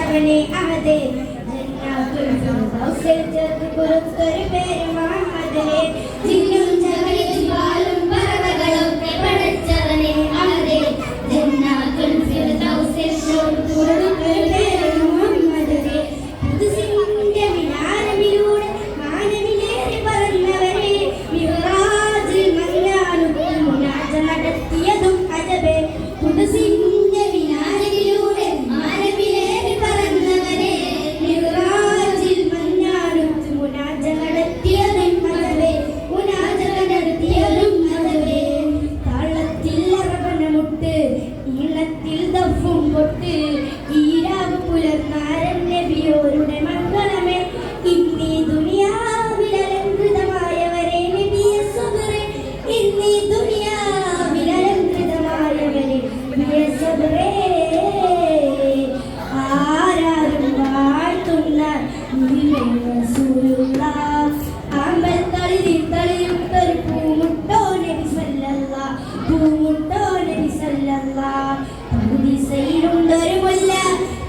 അവനെ അവതെ. ജന്നാത്തുൽ ഫിർദൗസിൽ ചേർത്ത് പുറത്തൊരു പേരുമാണ് ജിന്നും ദഫും പൊട്ട് ഈരാവ് പുലർന്നാരൻ നബിയോരുടെ മംഗളമേ. ഇന്നീ ദുനിയാവിൽ അലങ്കൃതമായവരെ നബിയ സുബറെ ഇന്നീ ദുനിയാവിൽ അലങ്കൃതമായവരെ നബിയ സുബറേ